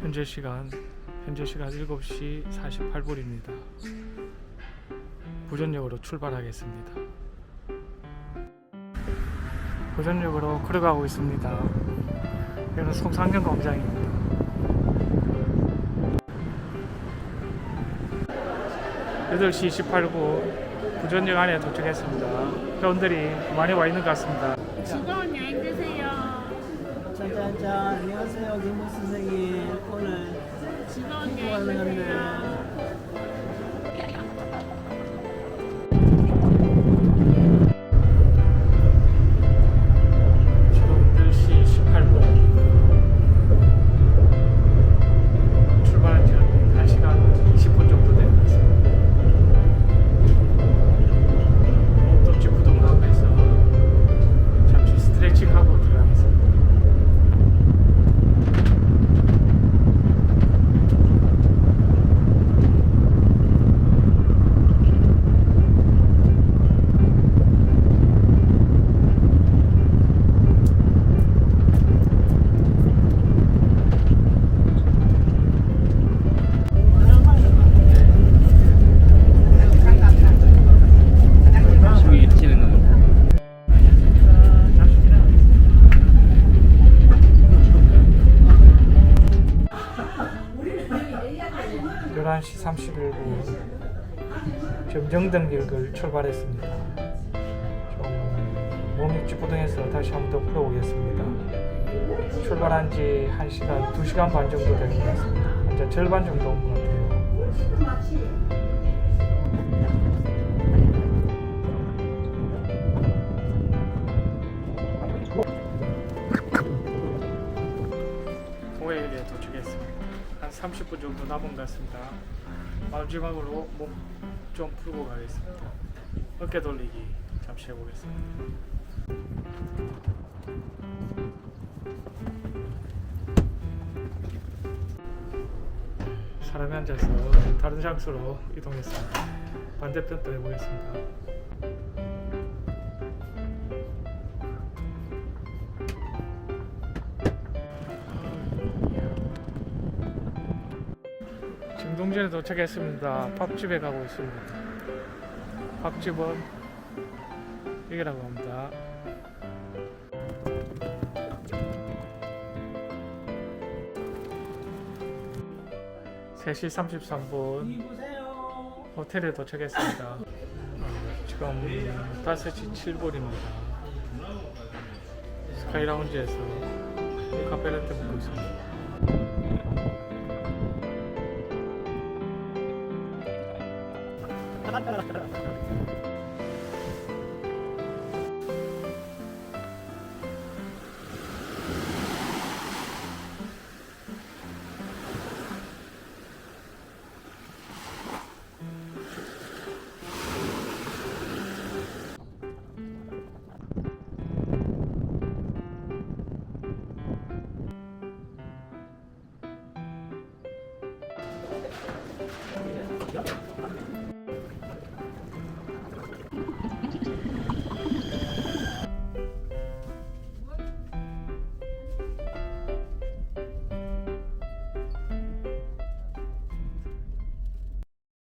현재 시간 현재 시간 7시 48분입니다. 부전역으로 출발하겠습니다. 부전역으로 걸어가고 있습니다. 여기는 송상경 광장입니다. 여덟 시 28분 부전역 안에 도착했습니다. 회원들이 많이 와 있는 것 같습니다. 즐거운 여행. 짠짠짠 안녕하세요 김모 선생님. 오늘 여행 왔는데 11시 31분 점정등길을 출발했습니다. 좀 몸이 찌뿌둥해서 다시 한 번 더 풀어보겠습니다. 출발한 지 1시간, 2시간 반 정도 된 것 같습니다. 이제 절반 정도 온 것 같아요. 오해에 도착했습니다. 한 30분 정도 남은 것 같습니다. 마지막으로 몸좀 풀고 가겠습니다. 어깨 돌리기 잠시 해보겠습니다. 사람이 앉아서 다른 장소로 이동했습니다. 반대편도 해보겠습니다. 정동진에 도착했습니다. 밥집에 가고 있습니다. 밥집은 여기라고 합니다. 세시 33분 보세요 호텔에 도착했습니다. 어, 지금 5시 7분입니다. 스카이 라운지에서 카페라떼 먹고 있습니다. Yeah.